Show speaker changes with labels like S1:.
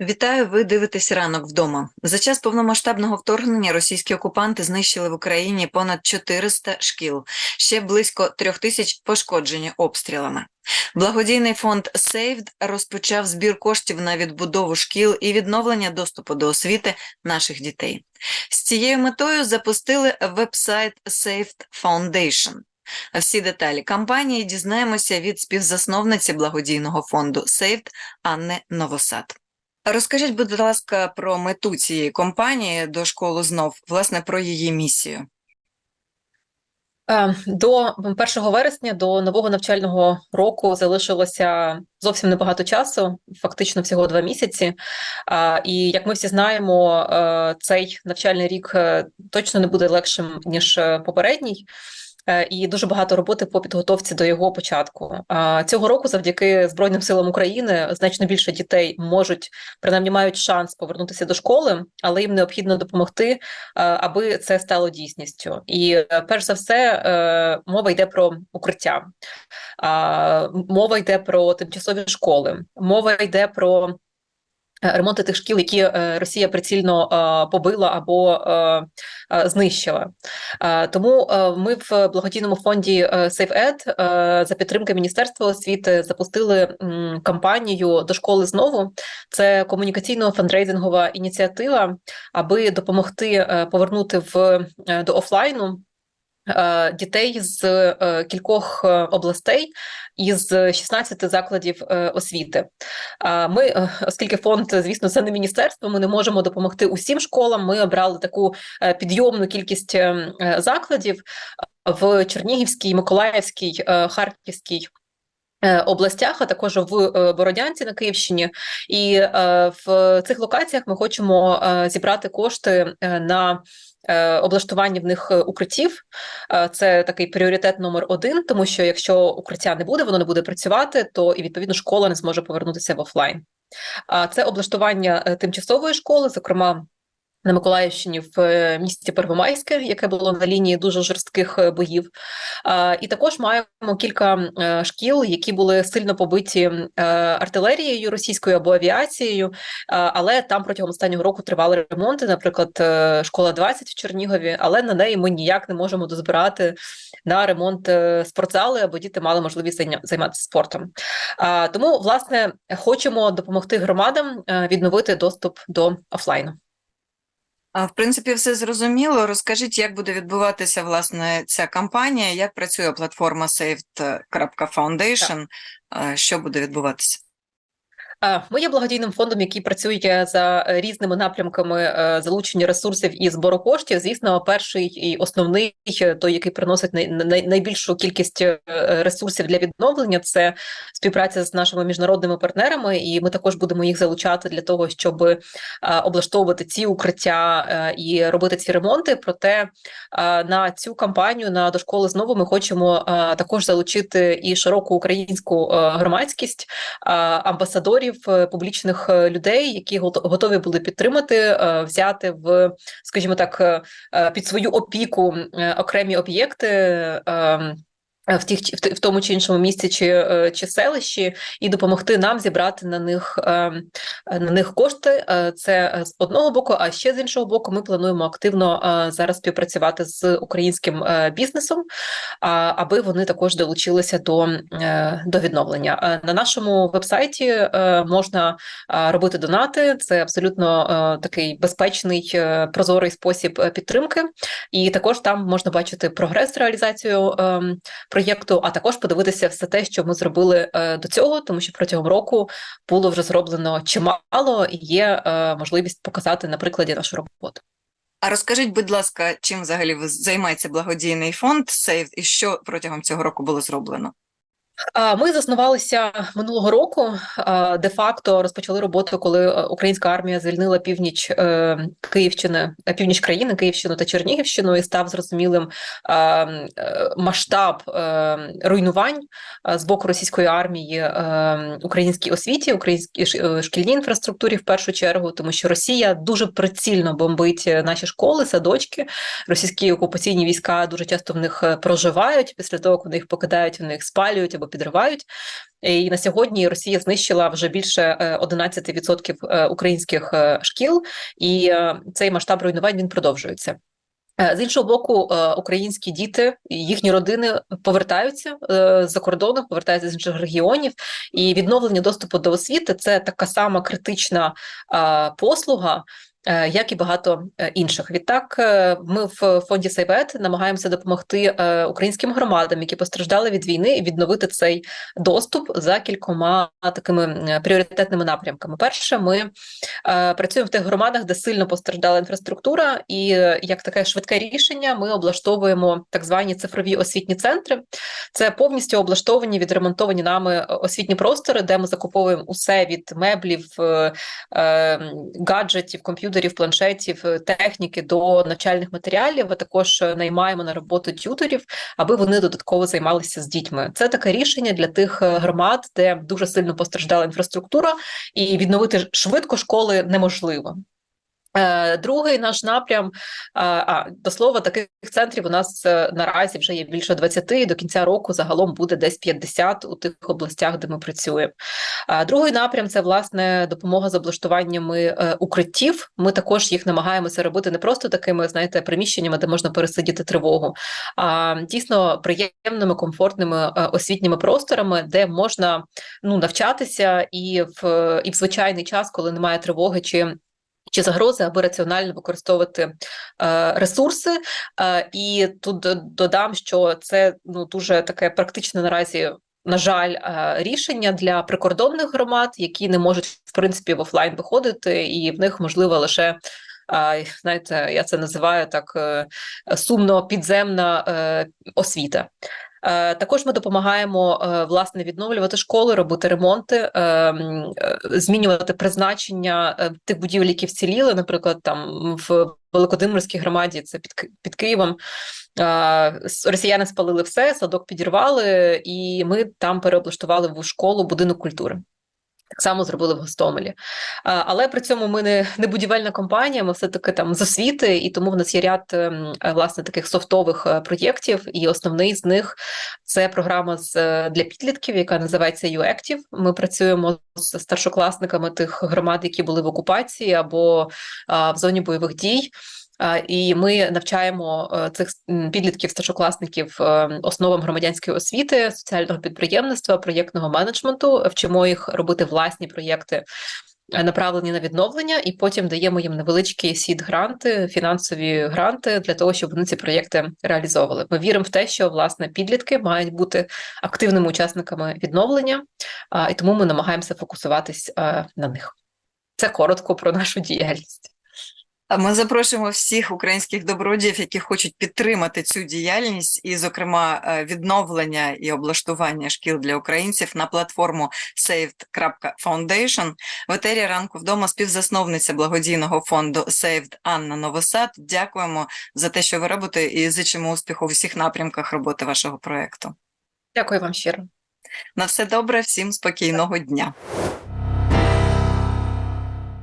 S1: Вітаю, ви дивитесь ранок вдома. За час повномасштабного вторгнення російські окупанти знищили в Україні понад 400 шкіл, ще близько трьох тисяч пошкоджені обстрілами. Благодійний фонд Saved розпочав збір коштів на відбудову шкіл і відновлення доступу до освіти наших дітей. З цією метою запустили веб-сайт Saved Foundation. Всі деталі кампанії дізнаємося від співзасновниці благодійного фонду Saved Анни Новосад. Розкажіть, будь ласка, про мету цієї компанії до школи знов, власне, про її місію.
S2: Е, До 1 вересня, до нового навчального року, залишилося зовсім небагато часу, фактично всього два місяці. І як ми всі знаємо, е, цей навчальний рік е, точно не буде легшим ніж попередній. Е, І дуже багато роботи по підготовці до його початку. Цього року, завдяки Збройним силам України, значно більше дітей можуть принаймні мають шанс повернутися до школи, але їм необхідно допомогти, е, аби це стало дійсністю. І е, перш за все, мова йде про укриття, мова йде про тимчасові школи, мова йде про. Е, Ремонти тих шкіл, які е, Росія прицільно е, побила або знищила. Тому ми в благодійному фонді SaveEd е, за підтримки Міністерства освіти запустили кампанію до школи знову. Це комунікаційно-фандрейзингова ініціатива, аби допомогти повернути в до офлайну. Е, Дітей з е, кількох е, областей із 16 закладів освіти. Ми, оскільки фонд, звісно, це не міністерство, ми не можемо допомогти усім школам. Ми обрали таку підйомну кількість закладів в Чернігівській, Миколаївській, Харківській. Областях, а також в Бородянці на Київщині, і в цих локаціях ми хочемо зібрати кошти на е, облаштування в них е, укриттів. Е, Це такий пріоритет номер один, тому що якщо укриття не буде, воно не буде працювати, то і відповідно школа не зможе повернутися в офлайн. А це облаштування тимчасової школи, зокрема. На Миколаївщині в е, місті Первомайське, яке було на лінії дуже жорстких е, боїв, і також маємо кілька е, шкіл, які були сильно побиті артилерією російською або авіацією, але там протягом останнього року тривали ремонти. Наприклад, школа 20 в Чернігові, але на неї ми ніяк не можемо дозбирати на ремонт спортзали, аби діти мали можливість займатися спортом. Тому, власне, хочемо допомогти громадам відновити доступ до офлайну.
S1: В принципі, все зрозуміло. Розкажіть, як буде відбуватися власне ця кампанія, як працює платформа saved.foundation, е, що буде відбуватися?
S2: Ми є благодійним фондом, який працює за е, різними напрямками е, залучення ресурсів і збору коштів. Звісно, перший і основний, е, той, який приносить най- най- найбільшу кількість ресурсів для відновлення, це співпраця з нашими міжнародними партнерами, і ми також будемо їх залучати для того, щоб облаштовувати ці укриття і робити ці ремонти. Проте на цю кампанію на до школи знову ми хочемо також залучити і широку українську громадськість амбасадорів, е, публічних е, людей, які гото- готові були підтримати, е, взяти в, скажімо так, під свою опіку окремі об'єкти. Ем, В тих в в тому чи іншому місці чи, е, чи селищі, і допомогти нам зібрати на них ем, е, на них кошти. Е, Це е, з одного боку, а ще з іншого боку, ми плануємо активно е, зараз співпрацювати з українським е, бізнесом, аби вони також долучилися до, е, до відновлення. Е, На нашому вебсайті е, можна е, робити донати. Це абсолютно е, такий безпечний, е, прозорий спосіб е, підтримки, і також там можна бачити прогрес реалізацію е, проєкту, а також подивитися все те, що ми зробили е, до цього, тому що протягом року було вже зроблено чимало, і є е, можливість показати на прикладі нашу роботу.
S1: А розкажіть, будь ласка, чим взагалі ви займається благодійний фонд Saved і що протягом цього року було зроблено?
S2: Ми заснувалися минулого року. Де-факто розпочали роботу, коли е, українська армія звільнила північ е, Київщини, е, північ країни, Київщину та Чернігівщину, і став зрозумілим масштаб руйнувань з боку російської армії українській освіті, українській шкільній інфраструктурі в першу чергу, тому що Росія дуже прицільно бомбить наші школи, садочки. Російські окупаційні війська дуже часто в них проживають. Після того, коли їх покидають, вони їх спалюють або або підривають. І на сьогодні Росія знищила вже більше е, 11% е, українських е, шкіл, і е, цей масштаб руйнувань він продовжується. Е, З іншого боку, е, українські діти їхні родини повертаються е, з-за кордону, повертаються з інших регіонів, і відновлення доступу до освіти це така сама критична е, послуга. Е, Як і багато е, інших, відтак е, ми в фонді Сейвет намагаємося допомогти українським громадам, які постраждали від війни, відновити цей доступ за кількома такими пріоритетними напрямками. Перше, ми працюємо в тих громадах, де сильно постраждала інфраструктура, і як таке швидке рішення, ми облаштовуємо так звані цифрові освітні центри. Це повністю облаштовані, відремонтовані нами освітні простори, де ми закуповуємо усе від меблів, гаджетів, комп'ютерів, планшетів, е, техніки до навчальних матеріалів. А також е, наймаємо на роботу тюторів, аби вони додатково займалися з дітьми. Це таке рішення для тих е, громад, де дуже сильно постраждала інфраструктура, і відновити швидко школи неможливо. Е, Другий наш напрям, а, а до слова, таких центрів у нас е, наразі вже є більше 20, і до кінця року загалом буде десь 50 у тих областях, де ми працюємо. Другий напрям це власне допомога з облаштуваннями е, укриттів. Ми також їх намагаємося робити не просто такими, знаєте, приміщеннями, де можна пересидіти тривогу, а дійсно приємними, комфортними е, освітніми просторами, де можна ну навчатися і в і в звичайний час, коли немає тривоги чи чи загрози, аби раціонально використовувати е, ресурси. Е, і тут додам, що це ну дуже таке практичне наразі. На жаль, е, рішення для прикордонних громад, які не можуть в принципі в офлайн виходити, і в них можливо лише знаєте, я це називаю так сумно підземна освіта. Е, Також ми допомагаємо е, власне відновлювати школи, робити ремонти, е, змінювати призначення тих будівель, які вціліли. Наприклад, там в Великодимирській громаді, це під під Києвом. Росіяни спалили все, садок підірвали, і ми там переоблаштували в школу будинок культури. Так само зробили в Гостомелі. Але при цьому ми не, не будівельна компанія, ми все-таки там з освіти, і тому в нас є ряд ем, е, власне таких софтових е, проєктів, і основний з них це програма з е, для підлітків, яка називається UActive. Ми працюємо з старшокласниками тих громад, які були в окупації або в зоні бойових дій. І ми навчаємо е, цих підлітків, старшокласників е, основам громадянської освіти, соціального підприємництва, проєктного менеджменту. Вчимо їх робити власні проєкти, е, направлені на відновлення, і потім даємо їм невеличкі сід-гранти, фінансові гранти для того, щоб вони ці проєкти реалізовували. Ми віримо в те, що власне підлітки мають бути активними учасниками відновлення, і тому ми намагаємося фокусуватись на них. Це коротко про нашу діяльність.
S1: Ми запрошуємо всіх українських добродіїв, які хочуть підтримати цю діяльність, і, зокрема, е, відновлення і облаштування шкіл для українців на платформу saved.foundation. В етері ранку вдома співзасновниця благодійного фонду Saved Анна Новосад. Дякуємо за те, що ви робите, і зичимо успіху в усіх напрямках роботи вашого проекту.
S2: Дякую вам щиро.
S1: На все добре, всім спокійного дня.